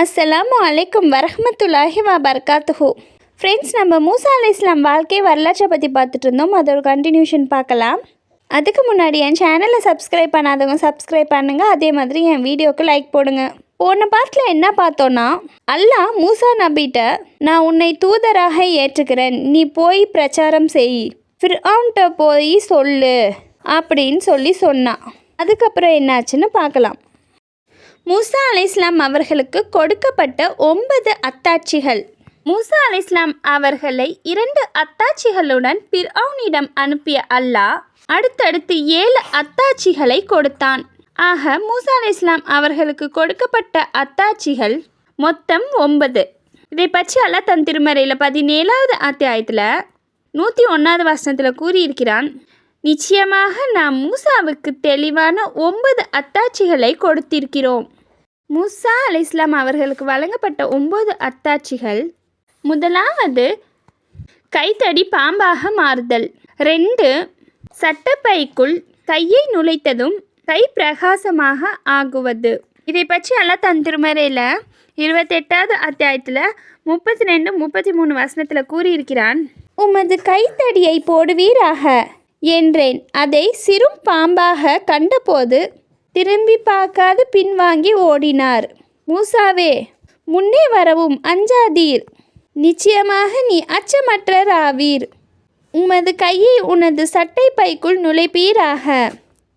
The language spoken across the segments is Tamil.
அஸ்ஸலாமு அலைக்கும் வரமத்துல்லாஹி வ ஃப்ரெண்ட்ஸ் நம்ம மூசா அலி இஸ்லாம் வாழ்க்கை வரலாற்றை பற்றி பார்த்துட்டு இருந்தோம். அதோட கண்டினியூஷன் பார்க்கலாம். அதுக்கு முன்னாடி என் சேனலை சப்ஸ்கிரைப் பண்ணாதவங்க சப்ஸ்கிரைப் பண்ணுங்கள் அதே மாதிரி என் வீடியோக்கு லைக் போடுங்க. போன பாட்டில் என்ன பார்த்தோன்னா அல்லாஹ் மூசா நபிட்ட நான் உன்னை தூதராக ஏற்றுக்கிறேன். நீ போய் பிரச்சாரம் செய். ஃபிர்ஆன்ட்ட போய் சொல்லு. அப்படின்னு சொல்லி சொன்னான். அதுக்கப்புறம் என்னாச்சுன்னு பார்க்கலாம். மூசா அலைஸ்லாம் அவர்களுக்கு கொடுக்கப்பட்ட ஒன்பது அத்தாட்சிகள். மூசா அலைஸ்லாம் அவர்களை இரண்டு அத்தாட்சிகளுடன் பிர்ஆனிடம் அனுப்பிய அல்லாஹ் அடுத்தடுத்து ஏழு அத்தாட்சிகளை கொடுத்தான். ஆக மூசா அலைஸ்லாம் அவர்களுக்கு கொடுக்கப்பட்ட அத்தாட்சிகள் மொத்தம் ஒன்பது. இதை பற்றி அல்லாஹ் தன் திருமறையில் பதினேழாவது அத்தியாயத்தில் நூற்றி ஒன்றாவது வசனத்தில் கூறியிருக்கிறான். நிச்சயமாக நாம் மூசாவுக்கு தெளிவான ஒன்பது அத்தாட்சிகளை கொடுத்திருக்கிறோம். மூசா அலை இஸ்லாம் அவர்களுக்கு வழங்கப்பட்ட ஒன்பது அத்தாட்சிகள். முதலாவது கைத்தடி பாம்பாக மாறுதல். ரெண்டு சட்டப்பைக்குள் கையை நுழைத்ததும் கை பிரகாசமாக ஆகுவது. இதை பற்றி அல்லாஹ் தன் திருமறையில் இருபத்தெட்டாவது அத்தியாயத்தில் முப்பத்தி ரெண்டு முப்பத்தி மூணு வசனத்தில் கூறியிருக்கிறான். உமது கைத்தடியை போடுவீராக? என்றேன். அதை சிறும் பாம்பாக கண்டபோது திரும்பி பார்க்காது பின்வாங்கி ஓடினார். மூசாவே முன்னே வரவும் அஞ்சாதீர். நிச்சயமாக நீ அச்சமற்றராவீர். உமது கையை உனது சட்டை பைக்குள் நுழைப்பீராக.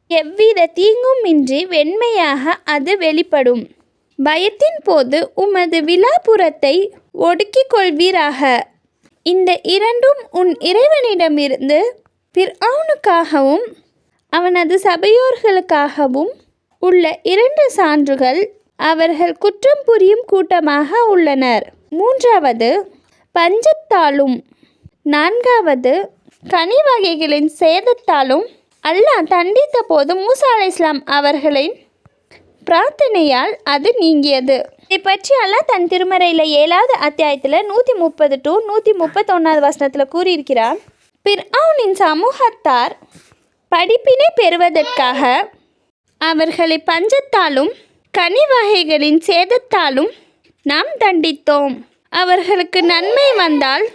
எவ்வித தீங்கும் இன்றி வெண்மையாக அது வெளிப்படும். பயத்தின் போது உமது விழாப்புறத்தை ஒடுக்கிக் கொள்வீராக. இந்த இரண்டும் உன் இறைவனிடமிருந்து பிர்ஆனுக்காகவும் அவனது சபையோர்களுக்காகவும் உள்ள இரண்டு சான்றுகள் அவர்கள் குற்றம் புரியும் கூட்டமாக உள்ளனர். மூன்றாவது பஞ்சத்தாலும். நான்காவது கனி வகைகளின் சேதத்தாலும் அல்லாஹ் தண்டித்த போது மூசா அலை இஸ்லாம் அவர்களின் பிரார்த்தனையால் அது நீங்கியது. இதை பற்றி அல்லாஹ் தன் திருமறையில் ஏழாவது அத்தியாயத்தில் நூற்றி முப்பது டு நூற்றி முப்பத்தொன்னாவது வசனத்தில் கூறியிருக்கிறார் பிர்ஆனின் சமூகத்தார் படிப்பினை பெறுவதற்காக அவர்களை பஞ்சத்தாலும் கனி வகைகளின் சேதத்தாலும் நாம் தண்டித்தோம். அவர்களுக்கு நன்மை வந்தால்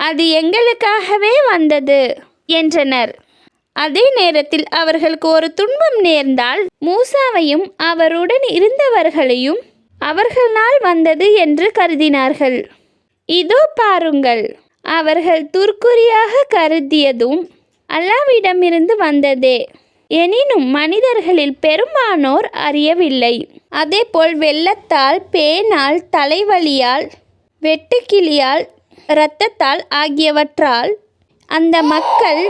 அது எங்களுக்காகவே வந்தது என்றனர். அதே நேரத்தில் அவர்களுக்கு ஒரு துன்பம் நேர்ந்தால் மூசாவையும் அவருடன் இருந்தவர்களையும் அவர்களால் வந்தது என்று கருதினார்கள். இதோ பாருங்கள் அவர்கள் துர்க்குறியாக கருதியதும் அல்லாவிடமிருந்து வந்ததே. எனினும் மனிதர்களில் பெரும்பானோர் அறியவில்லை. அதேபோல் வெள்ளத்தால் பேனால் தலைவலியால் வெட்டுக்கிளியால் இரத்தத்தால் ஆகியவற்றால் அந்த மக்கள்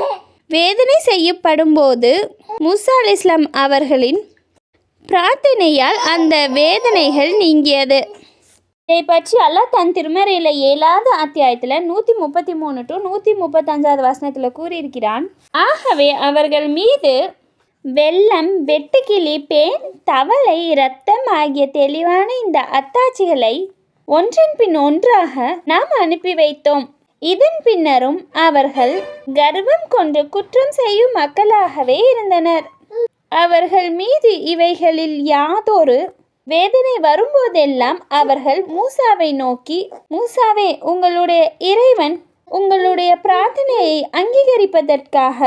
வேதனை செய்யப்படும்போது மூசா அலி இஸ்லாம் அவர்களின் பிரார்த்தனையால் அந்த வேதனைகள் நீங்கியது. இதை பற்றி அல்லாஹ் தன் திருமறையில் ஏழாவது அத்தியாயத்தில் நூற்றி முப்பத்தி மூணு டு நூற்றி முப்பத்தஞ்சாவது வசனத்தில் கூறியிருக்கிறான். ஆகவே அவர்கள் மீது வெள்ளம் வெட்டுக்கிளி பேன் தவளை இரத்தம் ஆகிய தெளிவான இந்த அத்தாட்சிகளை ஒன்றன் பின் ஒன்றாக நாம் அனுப்பி வைத்தோம். இதன் பின்னரும் அவர்கள் கர்வம் கொண்டு குற்றம் செய்யும் மக்களாகவே இருந்தனர். அவர்கள் மீது இவைகளில் யாதொரு வேதனை வரும்போதெல்லாம் அவர்கள் மூசாவை நோக்கி மூசாவே உங்களுடைய இறைவன் உங்களுடைய பிரார்த்தனையை அங்கீகரிப்பதற்காக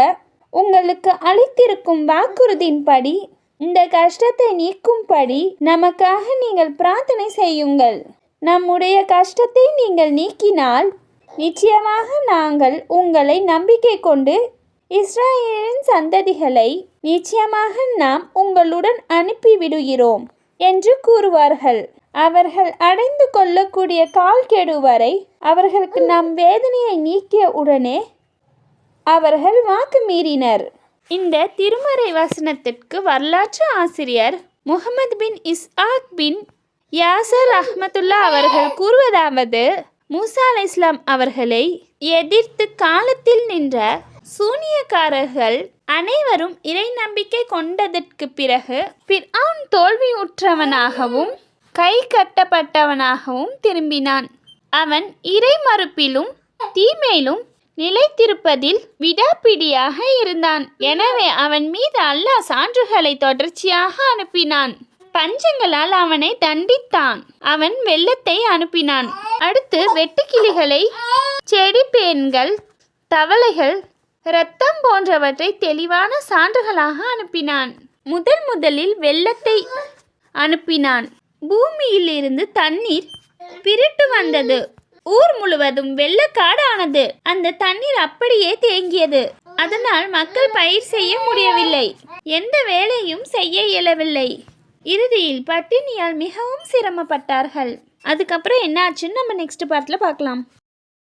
உங்களுக்கு அளித்திருக்கும் வாக்குறுதியின்படி இந்த கஷ்டத்தை நீக்கும்படி நமக்காக நீங்கள் பிரார்த்தனை செய்யுங்கள். நம்முடைய கஷ்டத்தை நீங்கள் நீக்கினால் நிச்சயமாக நாங்கள் உங்களை நம்பிக்கை கொண்டு இஸ்ராயேலின் சந்ததிகளை நிச்சயமாக நாம் உங்களுடன் அனுப்பிவிடுகிறோம் என்று கூறுவார்கள். அவர்கள் அடைந்து கொள்ளக்கூடிய கால் கெடு வரை அவர்களுக்கு நம் வேதனையை நீக்கிய உடனே அவர்கள் வாக்கு மீறினர். இந்த திருமறை வசனத்திற்கு வரலாற்று ஆசிரியர் முகமது பின் இஸ்ஆக் பின் யாசர் அஹமதுல்லா அவர்கள் கூறுவதாவது மூசா அலை இஸ்லாம் அவர்களை எதிர்த்து காலத்தில் நின்ற சூனியக்காரர்கள் அனைவரும் இறை நம்பிக்கை கொண்டதற்கு பிறகு பிர்ஆன் தோல்வியுற்றவனாகவும் கை கட்டப்பட்டவனாகவும் திரும்பினான். அவன் இறை மறுப்பிலும் தீமையிலும் நிலைத்திருப்பதில் விடாப்பிடியாக இருந்தான். எனவே அவன் மீது அல்லாஹ் சான்றுகளை தொடர்ச்சியாக அனுப்பினான். பஞ்சங்களால் அவனை தண்டித்தான். அவன் வெள்ளத்தை அனுப்பினான். அடுத்து வெட்டுக்கிளிகளை செடி பேன்கள் தவளைகள் இரத்தம் போன்றவற்றை தெளிவான சான்றுகளாக அனுப்பினான். முதல் முதலில் வெள்ளத்தை அனுப்பினான். பூமியிலிருந்து தண்ணீர் பிரிட்டு வந்தது. ஊர் முழுவதும் வெள்ளக்காடானது அந்த தண்ணீர் அப்படியே தேங்கியது. அதனால் மக்கள் பயிர் செய்ய முடியவில்லை. எந்த வேலையும் செய்ய இயலவில்லை. இறுதியில் பட்டினியால் மிகவும் சிரமப்பட்டார்கள். அதுக்கப்புறம் என்ன ஆச்சுன்னு நம்ம நெக்ஸ்ட் பார்ட்டில் பார்க்கலாம்.